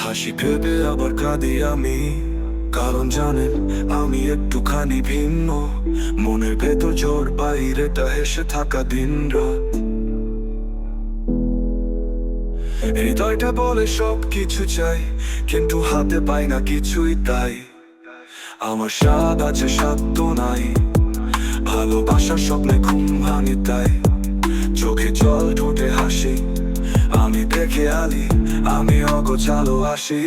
হাসি ভেবে আবার কাঁদি আমি, কারণ জানেন আমি একটুখানি ভিন্ন। মনের ভেতর জোর বাইরেটা হেসে থাকা দিন রাত। হৃদয়টা বলে সব কিছু চাই, কিন্তু হাতে পাই না কিছুই তাই। আমার স্বাদ আছে সাধ্য নাই, ভালোবাসার স্বপ্নে ঘুম ভাঙে তাই। জল ঠোঁটে হাসি। আমি দেখে আলি, আমি অগোছালো আসি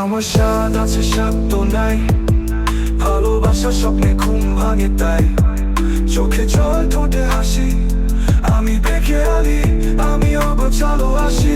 আমার স্বাদ আছে, স্বাদ তো নাই। ভালোবাসার স্বপ্নে ঘুম ভাঙে তাই। চোখে জল ঠোঁটে হাসি, আমি দেখে আলি। আমি অগোছালো আসি